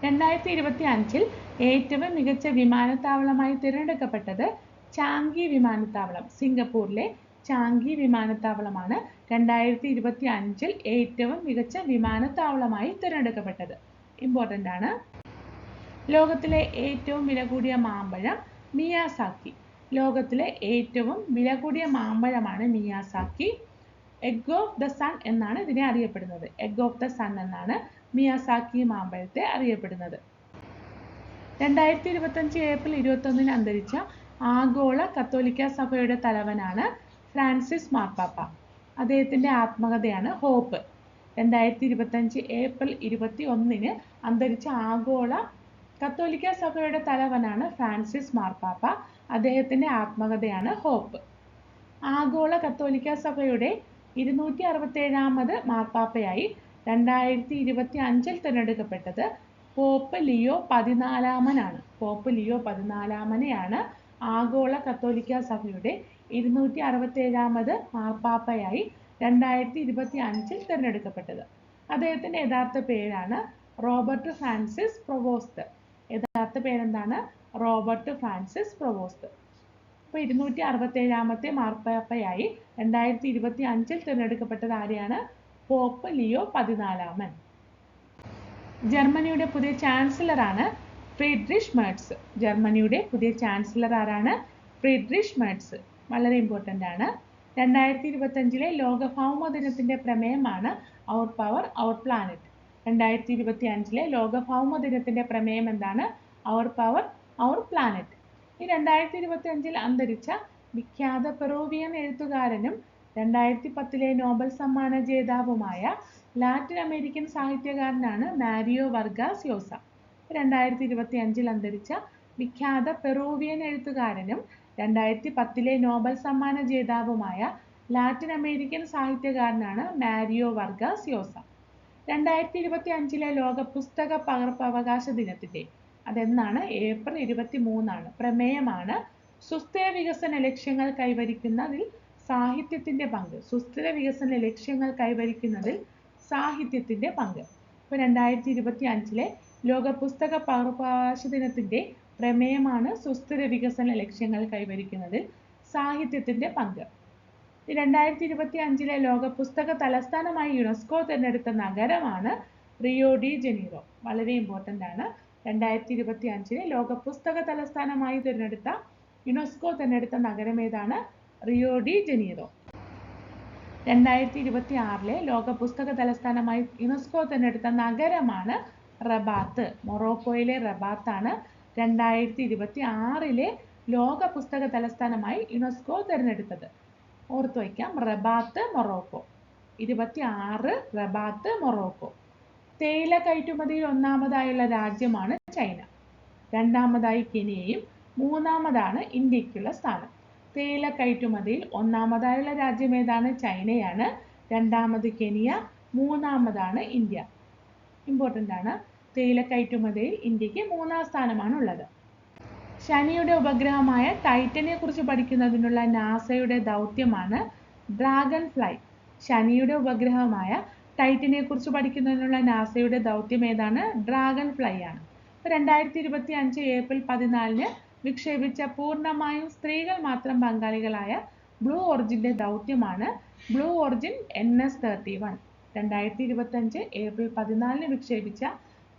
രണ്ടായിരത്തി ഇരുപത്തി അഞ്ചിൽ ഏറ്റവും മികച്ച വിമാനത്താവളമായി തിരഞ്ഞെടുക്കപ്പെട്ടത് ചാങ്കി വിമാനത്താവളം സിംഗപ്പൂരിലെ ചാങ്കി വിമാനത്താവളമാണ്. രണ്ടായിരത്തി ഇരുപത്തി അഞ്ചിൽ ഏറ്റവും മികച്ച വിമാനത്താവളമായി തിരഞ്ഞെടുക്കപ്പെട്ടത്. ഇമ്പോർട്ടന്റ് ആണ്. ലോകത്തിലെ ഏറ്റവും വില കൂടിയ മാമ്പഴം മിയാസാക്കി. ലോകത്തിലെ ഏറ്റവും വില കൂടിയ മാമ്പഴമാണ് Miyazaki. Egg of the sun എന്നാണ് ഇതിനെ അറിയപ്പെടുന്നത്. എഗ് ഓഫ് ദ സൺ എന്നാണ് മിയാസാക്കി മാമ്പഴത്തെ അറിയപ്പെടുന്നത്. രണ്ടായിരത്തി ഇരുപത്തഞ്ച് ഏപ്രിൽ ഇരുപത്തൊന്നിന് അന്തരിച്ച ആഗോള കത്തോലിക്ക സഭയുടെ തലവനാണ് ഫ്രാൻസിസ് മാർപ്പാപ്പ. അദ്ദേഹത്തിന്റെ ആത്മകഥയാണ് ഹോപ്പ്. രണ്ടായിരത്തി ഇരുപത്തഞ്ച് ഏപ്രിൽ ഇരുപത്തി ഒന്നിന് അന്തരിച്ച ആഗോള കത്തോലിക്ക സഭയുടെ തലവനാണ് ഫ്രാൻസിസ് മാർപ്പാപ്പ അദ്ദേഹത്തിന്റെ ആത്മകഥയാണ് ഹോപ്പ്. ആഗോള കത്തോലിക്ക സഭയുടെ ഇരുന്നൂറ്റി അറുപത്തേഴാമത് മാർപ്പാപ്പയായി രണ്ടായിരത്തി ഇരുപത്തി അഞ്ചിൽ തിരഞ്ഞെടുക്കപ്പെട്ടത് പോപ്പ് ലിയോ പതിനാലാമനാണ്. പോപ്പ് ലിയോ പതിനാലാമനെയാണ് ആഗോള കത്തോലിക്ക സഭയുടെ ഇരുന്നൂറ്റി അറുപത്തേഴാമത് മാർപ്പാപ്പയായി രണ്ടായിരത്തി ഇരുപത്തി അഞ്ചിൽ തിരഞ്ഞെടുക്കപ്പെട്ടത്. അദ്ദേഹത്തിന്റെ യഥാർത്ഥ പേരാണ് റോബർട്ട് ഫ്രാൻസിസ് പ്രൊവോസ്റ്റ് യഥാർത്ഥ പേരെന്താണ്? റോബർട്ട് ഫ്രാൻസിസ് പ്രൊവോസ്റ്റ് അപ്പോൾ ഇരുന്നൂറ്റി അറുപത്തേഴാമത്തെ മാർപ്പാപ്പയായി രണ്ടായിരത്തി ഇരുപത്തി അഞ്ചിൽ തിരഞ്ഞെടുക്കപ്പെട്ടത് ആരെയാണ്? പോപ്പ് ലിയോ പതിനാലാമൻ. ജർമ്മനിയുടെ പുതിയ ചാൻസലറാണ് ഫ്രീഡ്രിഷ് മെർട്സ്. ജർമ്മനിയുടെ പുതിയ ചാൻസലർ ആരാണ്? ഫ്രീഡ്രിഷ് മെർട്സ്. വളരെ ഇമ്പോർട്ടന്റ് ആണ്. രണ്ടായിരത്തി ഇരുപത്തഞ്ചിലെ ലോക ഭൗമ ദിനത്തിന്റെ പ്രമേയമാണ് അവർ പവർ അവർ പ്ലാനറ്റ് രണ്ടായിരത്തി ഇരുപത്തി അഞ്ചിലെ ലോക ഭൗമ ദിനത്തിന്റെ പ്രമേയം എന്താണ്? അവർ പവർ അവർ പ്ലാനറ്റ് ഈ രണ്ടായിരത്തി ഇരുപത്തി അഞ്ചിൽ അന്തരിച്ച വിഖ്യാത പെറൂവിയൻ എഴുത്തുകാരനും രണ്ടായിരത്തി പത്തിലെ നോബൽ സമ്മാന ജേതാവുമായ ലാറ്റിൻ അമേരിക്കൻ സാഹിത്യകാരനാണ് മാരിയോ വർഗാസ് യോസ. രണ്ടായിരത്തി ഇരുപത്തി അഞ്ചിൽ അന്തരിച്ച വിഖ്യാത പെറൂവിയൻ എഴുത്തുകാരനും രണ്ടായിരത്തി പത്തിലെ നോബൽ സമ്മാന ജേതാവുമായ ലാറ്റിൻ അമേരിക്കൻ സാഹിത്യകാരനാണ് മാരിയോ വർഗാസ് യോസ. രണ്ടായിരത്തി ഇരുപത്തി അഞ്ചിലെ ലോക പുസ്തക പകർപ്പവകാശ ദിനത്തിന്റെ അതെന്നാണ് ഏപ്രിൽ ഇരുപത്തി മൂന്നാണ് പ്രമേയമാണ് സുസ്ഥിര വികസന ലക്ഷ്യങ്ങൾ കൈവരിക്കുന്നതിൽ സാഹിത്യത്തിന്റെ പങ്ക്. സുസ്ഥിര വികസന ലക്ഷ്യങ്ങൾ കൈവരിക്കുന്നതിൽ സാഹിത്യത്തിന്റെ പങ്ക്. ഇപ്പോൾ രണ്ടായിരത്തി ഇരുപത്തി അഞ്ചിലെ ലോക പുസ്തക പകർപ്പവകാശ ദിനത്തിന്റെ പ്രമേയമാണ് സുസ്ഥിര വികസന ലക്ഷ്യങ്ങൾ കൈവരിക്കുന്നതിൽ സാഹിത്യത്തിന്റെ പങ്ക്. രണ്ടായിരത്തി ഇരുപത്തി അഞ്ചിലെ ലോക പുസ്തക തലസ്ഥാനമായി യുനെസ്കോ തിരഞ്ഞെടുത്ത നഗരമാണ് റിയോ ഡി ജനീറോ. വളരെ ഇമ്പോർട്ടന്റ് ആണ്. രണ്ടായിരത്തി ഇരുപത്തി അഞ്ചിലെ ലോക പുസ്തക തലസ്ഥാനമായി തിരഞ്ഞെടുത്ത യുനെസ്കോ തിരഞ്ഞെടുത്ത നഗരം ഏതാണ്? Rio de Janeiro. രണ്ടായിരത്തി ഇരുപത്തി ആറിലെ ലോക പുസ്തക തലസ്ഥാനമായി യുനെസ്കോ തിരഞ്ഞെടുത്ത നഗരമാണ് റബാത്ത്. മൊറോക്കോയിലെ റബാത്താണ് രണ്ടായിരത്തി ഇരുപത്തി ആറിലെ ലോക പുസ്തക തലസ്ഥാനമായി യുനെസ്കോ തിരഞ്ഞെടുത്തത്. ഓർത്തു വയ്ക്കാം. Rabat Morocco. ഇരുപത്തി ആറ് റബാത്ത് മൊറോക്കോ. തേയില കയറ്റുമതിയിൽ ഒന്നാമതായുള്ള രാജ്യമാണ് ചൈന. രണ്ടാമതായി കെനിയയും മൂന്നാമതാണ് ഇന്ത്യക്കുള്ള സ്ഥാനം. തേയില കയറ്റുമതിയിൽ ഒന്നാമതായുള്ള രാജ്യം ഏതാണ്? ചൈനയാണ്. രണ്ടാമത് കെനിയ മൂന്നാമതാണ് ഇന്ത്യ. ഇമ്പോർട്ടന്റ് ആണ്. തേയില കയറ്റുമതിയിൽ ഇന്ത്യയ്ക്ക് മൂന്നാം സ്ഥാനമാണ് ഉള്ളത് ശനിയുടെ ഉപഗ്രഹമായ ടൈറ്റനെ കുറിച്ച് പഠിക്കുന്നതിനുള്ള നാസയുടെ ദൗത്യമാണ് ഡ്രാഗൺ ഫ്ലൈ ശനിയുടെ ഉപഗ്രഹമായ ടൈറ്റനെ കുറിച്ച് പഠിക്കുന്നതിനുള്ള നാസയുടെ ദൗത്യം ഏതാണ്? ഡ്രാഗൺ ഫ്ലൈ ആണ്. രണ്ടായിരത്തി ഇരുപത്തി അഞ്ച് ഏപ്രിൽ പതിനാലിന് വിക്ഷേപിച്ച പൂർണമായും സ്ത്രീകൾ മാത്രം പങ്കാളികളായ ബ്ലൂ ഓർജിന്റെ ദൗത്യമാണ് Blue Origin N S thirty one. രണ്ടായിരത്തി ഇരുപത്തഞ്ച് ഏപ്രിൽ പതിനാലിന് വിക്ഷേപിച്ച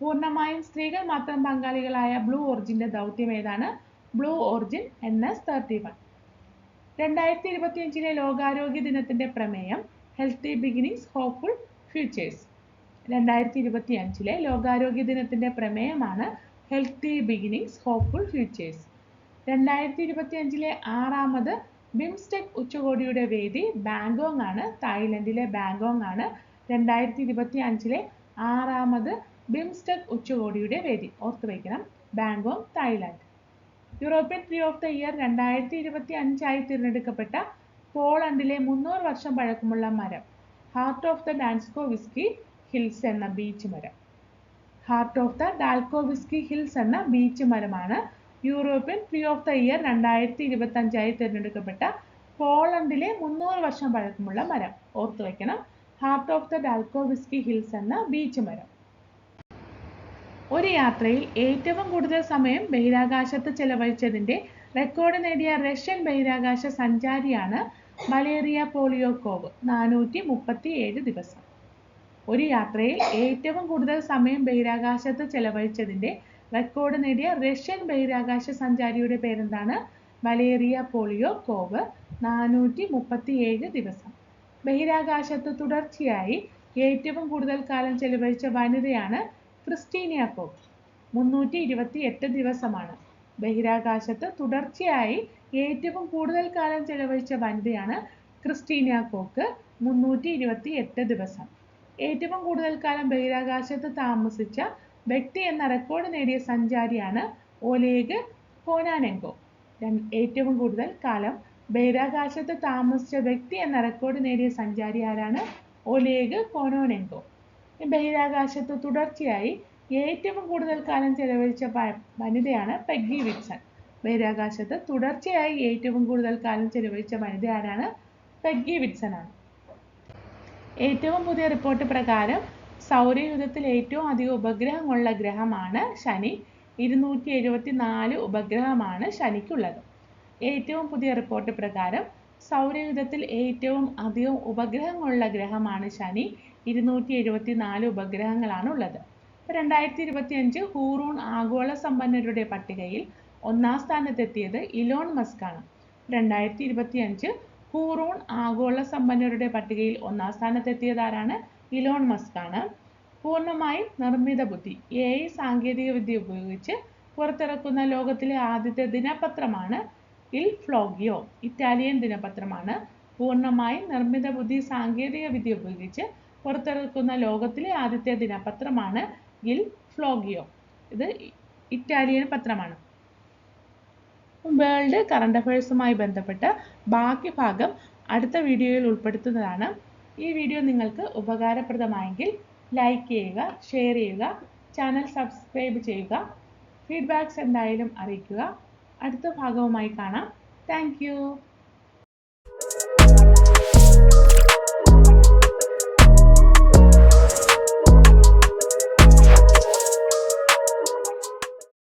പൂർണമായും സ്ത്രീകൾ മാത്രം പങ്കാളികളായ ബ്ലൂ ഓറിജിന്റെ ദൗത്യം ഏതാണ്? Blue Origin N S thirty one രണ്ടായിരത്തി ഇരുപത്തിയഞ്ചിലെ ലോകാരോഗ്യ ദിനത്തിന്റെ പ്രമേയം ഹെൽത്തി ബിഗിനിങ്സ് ഹോപ്പ്ഫുൾ ഫ്യൂച്ചേഴ്സ് രണ്ടായിരത്തി ഇരുപത്തി അഞ്ചിലെ ലോകാരോഗ്യ ദിനത്തിന്റെ പ്രമേയമാണ് ഹെൽത്തി ബിഗിനിങ്സ് ഹോപ്പ്ഫുൾ ഫ്യൂച്ചേഴ്സ് രണ്ടായിരത്തി ഇരുപത്തി അഞ്ചിലെ ആറാമത് ബിംസ്റ്റെക് ഉച്ചകോടിയുടെ വേദി ബാങ്കോങ് ആണ് തായ്ലൻഡിലെ ബാങ്കോങ് ആണ്. രണ്ടായിരത്തി ഇരുപത്തി അഞ്ചിലെ ആറാമത് ബിംസ്റ്റെക് ഉച്ചകോടിയുടെ വേദി. ഓർത്തു വയ്ക്കണം Bangkok Thailand. European tree of the year രണ്ടായിരത്തി ഇരുപത്തി അഞ്ചായി തിരഞ്ഞെടുക്കപ്പെട്ട പോളണ്ടിലെ മുന്നൂറ് വർഷം പഴക്കമുള്ള മരം. Heart of the Dalkowskie hills എന്ന ബീച്ച് മരം. Heart of the Dalkowskie hills എന്ന ബീച്ച് മരമാണ് European tree of the year രണ്ടായിരത്തി ഇരുപത്തി അഞ്ചായി തിരഞ്ഞെടുക്കപ്പെട്ട പോളണ്ടിലെ മുന്നൂറ് വർഷം പഴക്കമുള്ള മരം. ഓർത്തു വയ്ക്കണം heart of the Dalkowskie hills എന്ന ബീച്ച് മരം. ഒരു യാത്രയിൽ ഏറ്റവും കൂടുതൽ സമയം ബഹിരാകാശത്ത് ചെലവഴിച്ചതിന്റെ റെക്കോർഡ് നേടിയ റഷ്യൻ ബഹിരാകാശ സഞ്ചാരിയാണ് വലേറിയ പോളിയോക്കോവ്. നാനൂറ്റി മുപ്പത്തി ഏഴ് ദിവസം. ഒരു യാത്രയിൽ ഏറ്റവും കൂടുതൽ സമയം ബഹിരാകാശത്ത് ചെലവഴിച്ചതിന്റെ റെക്കോർഡ് നേടിയ റഷ്യൻ ബഹിരാകാശ സഞ്ചാരിയുടെ പേരെന്താണ്? വലേറിയ പോളിയോക്കോവ്. നാനൂറ്റി മുപ്പത്തി ഏഴ് ദിവസം. ബഹിരാകാശത്ത് തുടർച്ചയായി ഏറ്റവും കൂടുതൽ കാലം ചെലവഴിച്ച വനിതയാണ് ക്രിസ്റ്റീനിയാക്കോവ് മുന്നൂറ്റി ഇരുപത്തി എട്ട് ദിവസമാണ്. ബഹിരാകാശത്ത് തുടർച്ചയായി ഏറ്റവും കൂടുതൽ കാലം ചെലവഴിച്ച വനിതയാണ് ക്രിസ്റ്റീനിയാക്കോക്ക് മുന്നൂറ്റി ഇരുപത്തി എട്ട് ദിവസം. ഏറ്റവും കൂടുതൽ കാലം ബഹിരാകാശത്ത് താമസിച്ച വ്യക്തി എന്ന റെക്കോർഡ് നേടിയ സഞ്ചാരിയാണ് ഒലേഗ് കോനാനെങ്കോ ഏറ്റവും കൂടുതൽ കാലം ബഹിരാകാശത്ത് താമസിച്ച വ്യക്തി എന്ന റെക്കോർഡ് നേടിയ സഞ്ചാരി ആരാണ്? ഒലേഗ് കോനോനെങ്കോ ബഹിരാകാശത്ത് തുടർച്ചയായി ഏറ്റവും കൂടുതൽ കാലം ചെലവഴിച്ച വനിതയാണ് പെഗ്ഗി വിറ്റ്സൺ. ബഹിരാകാശത്ത് തുടർച്ചയായി ഏറ്റവും കൂടുതൽ കാലം ചെലവഴിച്ച വനിത ആരാണ്? പെഗ്ഗി വിറ്റ്സൺ ആണ്. ഏറ്റവും പുതിയ റിപ്പോർട്ട് പ്രകാരം സൗരയൂഥത്തിൽ ഏറ്റവും അധികം ഉപഗ്രഹങ്ങളുള്ള ഗ്രഹമാണ് ശനി. ഇരുന്നൂറ്റി എഴുപത്തി നാല് ഉപഗ്രഹമാണ് ശനിക്കുള്ളത്. ഏറ്റവും പുതിയ റിപ്പോർട്ട് പ്രകാരം സൗരയൂഥത്തിൽ ഏറ്റവും അധികം ഉപഗ്രഹങ്ങളുള്ള ഗ്രഹമാണ് ശനി. ഇരുന്നൂറ്റി എഴുപത്തി നാല് ഉപഗ്രഹങ്ങളാണ് ഉള്ളത് രണ്ടായിരത്തി ഇരുപത്തി അഞ്ച് ഹൂറൂൺ ആഗോള സമ്പന്നരുടെ പട്ടികയിൽ ഒന്നാം സ്ഥാനത്തെത്തിയത് ഇലോൺ മസ്ക് ആണ്. രണ്ടായിരത്തി ഇരുപത്തി അഞ്ച് ഹൂറൂൺ ആഗോള സമ്പന്നരുടെ പട്ടികയിൽ ഒന്നാം സ്ഥാനത്തെത്തിയത് ആരാണ്? ഇലോൺ മസ്ക് ആണ്. പൂർണമായും നിർമ്മിത ബുദ്ധി എ ഐ സാങ്കേതിക വിദ്യ ഉപയോഗിച്ച് പുറത്തിറക്കുന്ന ലോകത്തിലെ ആദ്യത്തെ ദിനപത്രമാണ് ഇൽ ഫ്ലോഗിയോ ഇറ്റാലിയൻ ദിനപത്രമാണ്. പൂർണമായും നിർമ്മിത ബുദ്ധി സാങ്കേതിക വിദ്യ ഉപയോഗിച്ച് പുറത്തിറക്കുന്ന ലോകത്തിലെ ആദ്യത്തെ ദിനപത്രമാണ് ഇൽ ഫ്ലോഗിയോ ഇത് ഇറ്റാലിയൻ പത്രമാണ്. വേൾഡ് കറണ്ട് അഫയേഴ്സുമായി ബന്ധപ്പെട്ട് ബാക്കി ഭാഗം അടുത്ത വീഡിയോയിൽ ഉൾപ്പെടുത്തുന്നതാണ്. ഈ വീഡിയോ നിങ്ങൾക്ക് ഉപകാരപ്രദമായെങ്കിൽ ലൈക്ക് ചെയ്യുക ഷെയർ ചെയ്യുക ചാനൽ സബ്സ്ക്രൈബ് ചെയ്യുക ഫീഡ്ബാക്ക്സ് എന്തായാലും അറിയിക്കുക. അടുത്ത ഭാഗവുമായി കാണാം. താങ്ക്